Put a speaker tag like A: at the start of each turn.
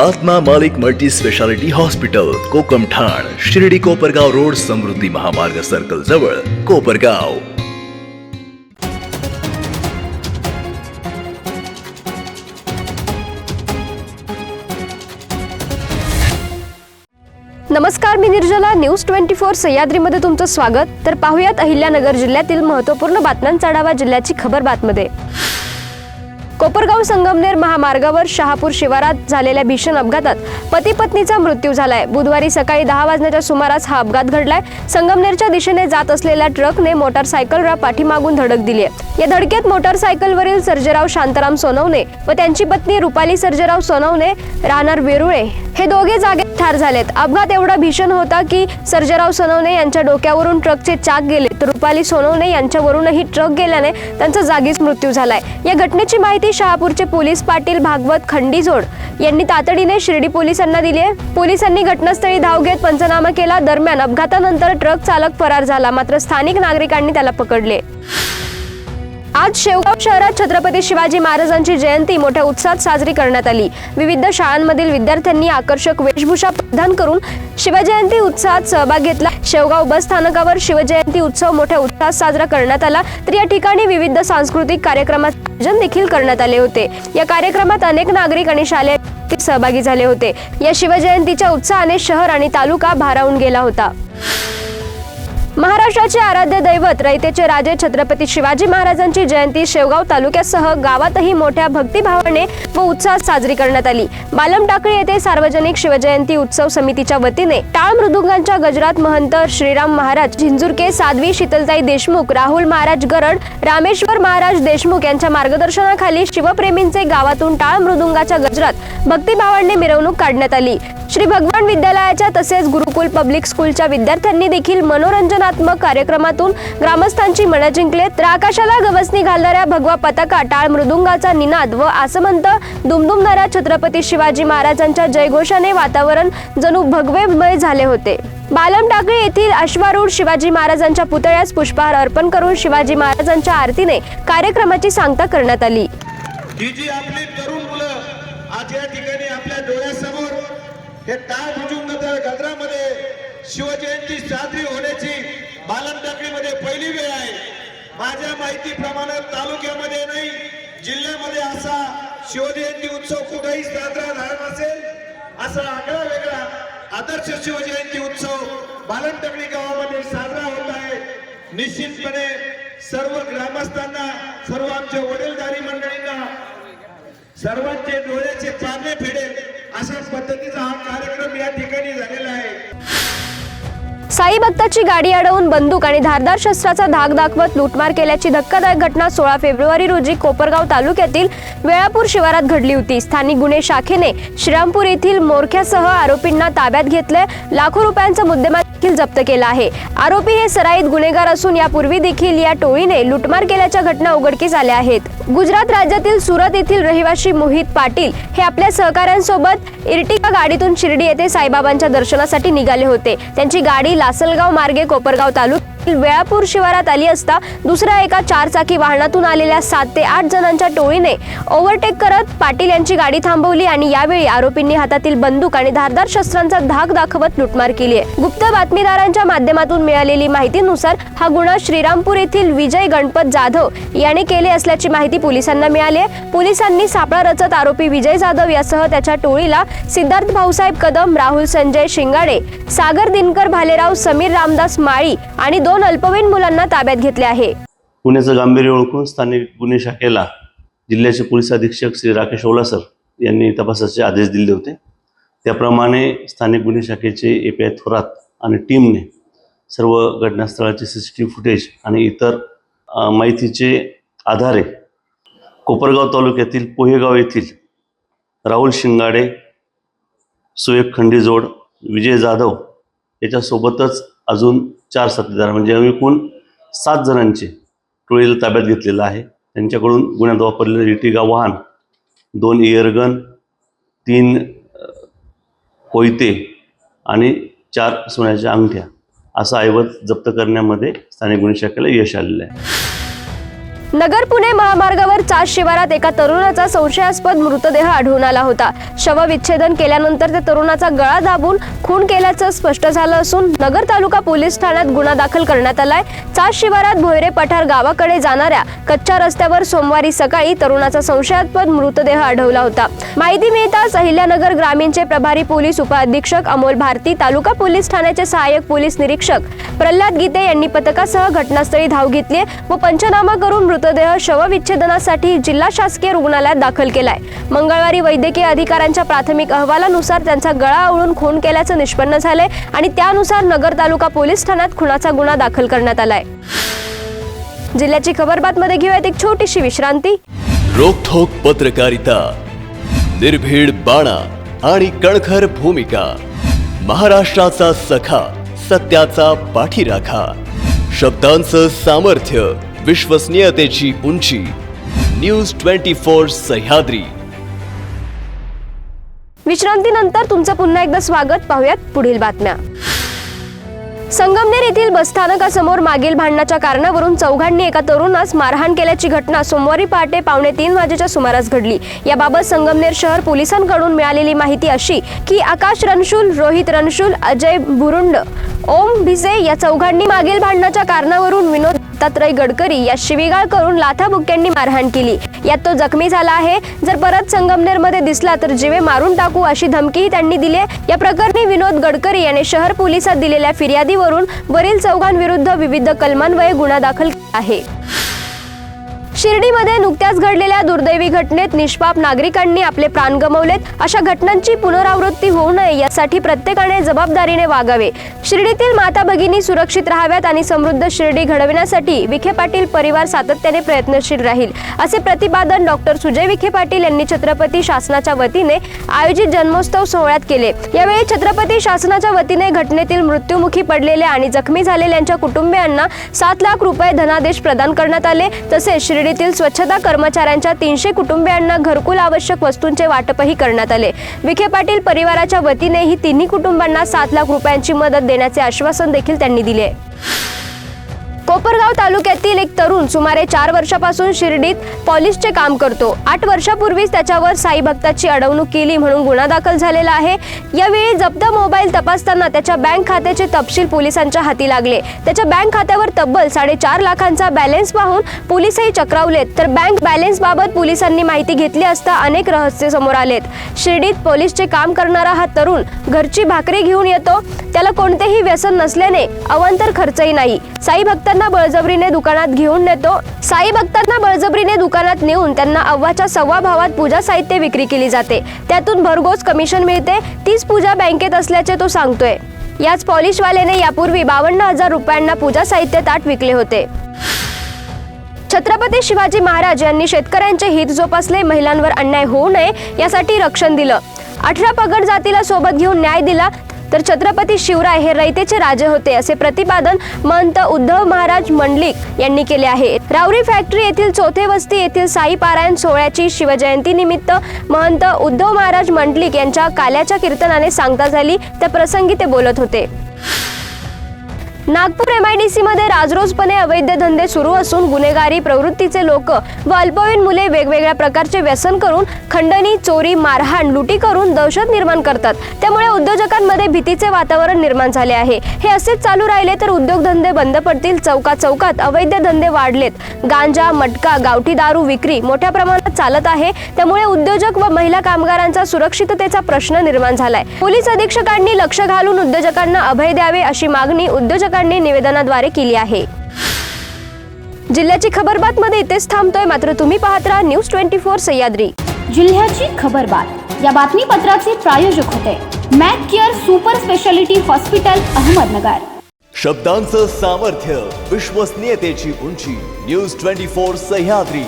A: आत्मा मालिक multi speciality hospital कोकम ठाण शिर्डी कोपरगाव रोड समृद्धी महामार्ग सर्कल जवळ कोपरगाव.
B: नमस्कार मी निर्जला. न्यूज ट्वेंटी फोर सह्याद्रीमध्ये तुमचं स्वागत. तर पाहुयात अहिल्यानगर जिल्ह्यातील महत्त्वपूर्ण बातम्यांचा आढावा जिल्ह्याची खबर बातमध्ये. कोपरगाव संगमनेर महामार्गावर शहापूर शिवारात झालेल्या भीषण अपघातात पती पत्नीचा मृत्यू झालाय. बुधवारी सकाळी दहा वाजण्याच्या सुमारास हा अपघात घडलाय. संगमनेरच्या दिशेने जात असलेल्या ट्रकने मोटारसायकलला पाठीमागून धडक दिली आहे. या धडकेत मोटारसायकलवरील सर्जेराव शांताराम सोनवणे व त्यांची पत्नी रुपाली सर्जेराव सोनवणे राहणार वेरुळे हे दोघे जागेत ठार झालेत. अपघात एवढा भीषण होता की सर्जेराव सोनवणे यांच्या डोक्यावरून ट्रकचे चाक गेले. तर रुपाली सोनवणे यांच्यावरूनही ट्रक गेल्याने त्यांचा जागीच मृत्यू झालाय. या घटनेची माहिती शहापूरचे पोलीस पाटील भागवत खंडीजोड यांनी तातडीने शिर्डी पोलिसांना दिली आहे. पोलिसांनी घटनास्थळी धाव घेत पंचनामा केला. दरम्यान अपघातानंतर ट्रक चालक फरार झाला. मात्र स्थानिक नागरिकांनी त्याला पकडले. आज शेवगाव शहरात छत्रपती शिवाजी महाराजांची जयंती मोठ्या उत्साहात साजरी करण्यात आली. विविध शाळांमधील विद्यार्थ्यांनी आकर्षक वेशभूषा परिधान करून शिवजयंती उत्साहात सहभाग घेतला. शेवगाव बस स्थानकावर शिवजयंती उत्सव मोठ्या उत्साहात साजरा करण्यात आला तर या ठिकाणी विविध सांस्कृतिक कार्यक्रमात आयोजन देखील करण्यात आले होते. या कार्यक्रमात अनेक नागरिक आणि शालेय सहभागी झाले होते. या शिवजयंतीच्या उत्साहाने शहर आणि तालुका भारावून गेला होता. महाराष्ट्राचे आराध्य दैवत रयतेचे राजे छत्रपती शिवाजी महाराजांची जयंती शेवगाव तालुक्यासह गावातही मोठ्या भक्तिभावाने व उत्साहात साजरी करण्यात आली. बालम टाकळी येथे सार्वजनिक शिवजयंती उत्सव समितीच्या वतीने टाळ मृदुंगांच्या गजरात महंत श्रीराम महाराज झिंजुरके साध्वी शीतलताई देशमुख राहुल महाराज गरड रामेश्वर महाराज देशमुख यांच्या मार्गदर्शनाखाली शिवप्रेमींचे गावातून टाळ मृदुंगाच्या गजरात भक्तिभावाने मिरवणूक काढण्यात आली. श्री भगवान विद्यालयाच्या तसेच गुरुकुल पब्लिक स्कूलच्या विद्यार्थ्यांनी देखील मनोरंजनात्मक कार्यक्रमातून ग्रामस्थांची मनं जिंकलेत. तर आकाशाला गवसणी घालणाऱ्या भगवा पताका टाळ मृदुंगाचा निनाद व आसमंत दुमदुमणाऱ्या छत्रपती शिवाजी महाराजांच्या जयघोषाने वातावरण जणू भगवेमय झाले होते. बालम टाकळी येथील अश्वारूढ शिवाजी महाराजांच्या पुतळ्यास पुष्पहार अर्पण करून शिवाजी महाराजांच्या आरतीने कार्यक्रमाची सांगता करण्यात आली.
C: ही जी आपली तरुण मुलं आज या ठिकाणी आपल्या डोळ्यासमोर हे टाळ भुजूंगाच्या गजरामध्ये शिवजयंती साजरी होण्याची बालनटाकडीमध्ये पहिली वेळ आहे. माझ्या माहितीप्रमाणे तालुक्यामध्ये नाही जिल्ह्यामध्ये असा शिवजयंती उत्सव कुठेही साजरा झाला नसेल असा आगळा वेगळा आदर्श शिवजयंती उत्सव बालन गावामध्ये साजरा होत आहे. निश्चितपणे सर्व ग्रामस्थांना सर्व आमच्या वडीलधारी मंडळींना सर्वांचे डोळ्याचे पारणे फेडेल अशा पद्धतीचा हा कार्यक्रम या ठिकाणी झालेला आहे.
B: साई भक्ताची गाडी अडवून बंदूक आणि धारदार शस्त्राचा धाक दाखवत लूटमार केल्याची धक्कादायक घटना सोळा फेब्रुवारी रोजी कोपरगाव तालुक्यातील वेळापूर शिवारात घडली होती. स्थानिक गुन्हे शाखेने श्रीरामपूर येथील मोरख्यासह आरोपींना ताब्यात घेतले. लाखो रुपयांचा मुद्देमाल देखील जप्त केला आहे. आरोपी हे सराईत गुन्हेगार असून यापूर्वी देखील या टोळीने लुटमार केल्याच्या घटना उघडकीस आल्या आहेत. गुजरात राज्यातील सुरत येथील रहिवासी मोहित पाटील हे आपल्या सहकाऱ्यांसोबत इर्टिका गाडीतून शिर्डी येथे साईबाबांच्या दर्शनासाठी निघाले होते. त्यांची गाडी लासलगाव मार्गे कोपरगाव जिल्ह्यातील वेळापूर शिवारात आली असता दुसऱ्या एका चारचाकी वाहनातून आलेल्या सात ते आठ जणांच्या टोळीने ओव्हरटेक करत पाटील यांची गाडी थांबवली आणि यावेळी आरोपींनी हातातील बंदूक आणि धारदार शस्त्रांचा धाक दाखवत लुटमार केली आहे. गुप्त बातमीदारांच्या माध्यमातून मिळालेली माहितीनुसार हा गुन्हा श्रीरामपूर येथील विजय गणपत जाधव याने केले असल्याची माहिती पोलिसांना मिळाली आहे. पोलिसांनी सापळा रचत आरोपी विजय जाधव यासह त्याच्या टोळीला सिद्धार्थ भाऊसाहेब कदम राहुल संजय शिंगाडे सागर दिनकर भालेराव समीर रामदास माळी आणि दोन अल्पवयीन मुलांना ताब्यात घेतले आहे.
D: गुन्ह्याचं गांभीर्य ओळखून स्थानिक गुन्हे शाखेला जिल्ह्याचे पोलीस अधीक्षक श्री राकेश ओलासर यांनी तपासाचे आदेश दिले होते. त्याप्रमाणे स्थानिक गुन्हे शाखेचे ए पी आय थोरात आणि टीमने सर्व घटनास्थळाचे C C T V footage आणि इतर माहितीचे आधारे कोपरगाव तालुक्यातील पोहेगाव येथील राहुल शिंगाडे सुयोग खंडीजोड विजय जाधव याच्यासोबतच अजून चार साथीदार म्हणजे आम्ही एकूण सात जणांचे टोळीला ताब्यात घेतलेलं आहे. त्यांच्याकडून गुन्ह्यात वापरलेलं इटिगा वाहन दोन इयरगन तीन कोयते आणि चार सोन्याच्या अंगठ्या असा ऐवज जप्त करण्यामध्ये स्थानिक गुन्हे शाखेला यश आलेलं आहे.
B: नगर पुणे महामार्गावर चार शिवारात एका तरुणाचा संशयास्पद मृतदेह आढळून आला होता. शवविच्छेदन केल्यानंतर त्या तरुणाचा गळा दाबून खून केल्याचं स्पष्ट झालं असून नगर तालुका पोलीस ठाण्यात गुन्हा दाखल करण्यात आलाय. चार शिवारात भोयरे पठार गावाकडे जाणाऱ्या कच्च्या रस्त्यावर सोमवारी सकाळी तरुणाचा संशयास्पद मृतदेह आढळला होता. माहिती मिळताच अहिल्यानगर ग्रामीणचे प्रभारी पोलीस उपअधीक्षक अमोल भारती तालुका पोलीस ठाण्याचे सहाय्यक पोलीस निरीक्षक प्रल्हाद गीते यांनी पथकासह घटनास्थळी धाव घेतली व पंचनामा करून मृतदेह शवविच्छेदनासाठी जिल्हा शासकीय रुग्णालयात दाखल केलाय. मंगळवारी वैद्यकीय अधिकाऱ्यांच्या प्राथमिक अहवालानुसार त्यांचा गळा आवळून खून केल्याचं निष्पन्न झालंय आणि त्यानुसार नगर तालुका पोलीस ठाण्यात खुनाचा गुन्हा दाखल करण्यात आलाय. जिल्ह्याची खबर बातमध्ये घेऊयात एक छोटीशी विश्रांती.
A: रोखोक पत्रकारिता निर्भीड बाणा आणि कणखर भूमिका महाराष्ट्राचा सखा सत्याचा पाठीराखा शब्दांचं सामर्थ्य विश्वसनीयतेची उंची. News twenty four Sahyadri.
B: विश्रांतीनंतर तुमचं पुन्हा एकदा स्वागत. पाहूयात पुढील बातम्या. संगमनेर येथील बसस्थानकासमोर मागील भांडणाच्या कारणावरून चौघांनी एका तरुणास मारहाण केल्याची घटना सोमवारी पहाटे पावणे तीन वाजेच्या सुमारास घडली. याबाबत संगमनेर शहर पोलिसांकडून मिळालेली माहिती अशी की आकाश रणशूल रोहित रणशूल अजय बुरुंड ओम भिसे या चौघांनी मागील भांडणाच्या कारणावरून विनोद दत्तात्रय गडकरी या शिवीगाळ करून लाथाबुक्क्यांनी मारहाण केली. यात तो जखमी झाला आहे. जर परत संगमनेरमध्ये दिसला तर जीवे मारून टाकू अशी धमकीही त्यांनी दिली या प्रकरणी विनोद गडकरी याने शहर पोलिसात दिलेल्या फिर्यादीवरून वरील चौघांविरुद्ध विविध कलमांवये गुन्हा दाखल केला आहे. शिर्डीमध्ये नुकत्याच घडलेल्या दुर्दैवी घटनेत निष्पाप नागरिकांनी आपले प्राण गमावलेत. अशा घटनांची पुनरावृत्ती होऊ नये यासाठी प्रत्येकाने जबाबदारीने वागावे. शिर्डीतील माता भगिनी सुरक्षित राहाव्यात आणि समृद्ध शिर्डी घडविण्यासाठी विखे पाटील परिवार सातत्याने प्रयत्नशील राहील असे प्रतिपादन डॉक्टर सुजय विखे पाटील यांनी छत्रपती शासनाच्या वतीने आयोजित जन्मोत्सव सोहळ्यात केले. यावेळी छत्रपती शासनाच्या वतीने घटनेतील मृत्युमुखी पडलेल्या आणि जखमी झालेल्यांच्या कुटुंबियांना सात लाख रुपये धनादेश प्रदान करण्यात आले. तसेच शिर्डीतील स्वच्छता कर्मचाऱ्यांच्या तीनशे कुटुंबियांना घरकुल आवश्यक वस्तूंचे वाटपही करण्यात आले. विखे पाटील परिवाराच्या वतीने ही तिन्ही कुटुंबांना सात लाख रुपयांची मदत देण्याचे आश्वासन देखील त्यांनी दिले कोपरगाव तालुक्यातील एक तरुण सुमारे चार वर्षापासून शिर्डीत पॉलिसचे काम करतो. आठ वर्षापूर्वीच त्याच्यावर साई भक्ताची अडवणूक केली म्हणून गुन्हा दाखल झालेला आहे. यावेळी जप्त मोबाईल तपासताना त्याच्या बँक खात्याचे तपशील पोलिसांच्या हाती लागले. त्याच्या बँक खात्यावर तब्बल साडेचार लाखांचा बॅलन्स पाहून पोलिसही चक्रावलेत. तर बँक बॅलन्सबाबत पोलिसांनी माहिती घेतली असता अनेक रहस्य समोर आलेत. शिर्डीत पोलिसचे काम करणारा हा तरुण घरची भाकरी घेऊन येतो. त्याला कोणतेही व्यसन नसल्याने अवंतर खर्चही नाही. साई भक्तांना बळजबरीने दुकानात घेऊन नेतो. साई भक्तांना बळजबरीने दुकानात नेऊन त्यांना अव्वाच्या सव्वा भावात पूजा साहित्य विक्री केली जाते. त्यातून भरघोस कमिशन मिळते. तीच पूजा बँकेत असल्याचे तो सांगतोय. याच पॉलिशवाल्याने यापूर्वी बावन्न हजार रुपयांना पूजा साहित्य ताट विकले होते. छत्रपती शिवाजी महाराज यांनी शेतकऱ्यांचे हित जोपासले महिलांवर अन्याय होऊ नये यासाठी रक्षण दिलं. अठरा पगड जातीला सोबत घेऊन न्याय दिला तर छत्रपती शिवराय हे रयतेचे राजे होते असे प्रतिपादन महंत उद्धव महाराज मंडलिक यांनी केले आहे. रावरी फॅक्टरी येथील चौथे वस्ती येथील साई पारायण सोहळ्याची शिवजयंती निमित्त महंत उद्धव महाराज मंडलिक यांच्या काल्याच्या कीर्तनाने सांगता झाली. त्या प्रसंगी ते बोलत होते. नागपूर एमआयडीसी मध्ये राजरोजपणे अवैध धंदे सुरू असून गुन्हेगारी प्रवृत्तीचे लोक व अल्पवयीन मुले वेगवेगळ्या प्रकारचे व्यसन करून खंडणी चोरी मारहाण लुटी करून दहशत निर्माण करतात. त्यामुळे उद्योजकांमध्ये भीतीचे वातावरण निर्माण झाले आहे. हे असेच चालू राहिले तर उद्योगधंदे बंद पडतील. चौका चौकात अवैध धंदे वाढलेत. गांजा मटका गावठी दारू विक्री मोठ्या प्रमाणात चालत आहे. त्यामुळे उद्योजक व महिला कामगारांचा सुरक्षिततेचा प्रश्न निर्माण झालाय. पोलीस अधीक्षकांनी लक्ष घालून उद्योजकांना अभय द्यावे अशी मागणी उद्योजकांनी निवेदनाद्वारे केली आहे. जिल्ह्याची खबर बातमध्ये इथेच थांबतोय. मात्र तुम्ही पाहत राहा न्यूज ट्वेंटी फोर सह्याद्री.
E: जिल्ह्याची खबरबात या बातमीपत्राचे प्रायोजक होते. Mac Care super speciality hospital Ahmednagar.
A: शब्दांचं सामर्थ्य विश्वसनीयतेची उंची न्यूज ट्वेंटी फोर सह्याद्री.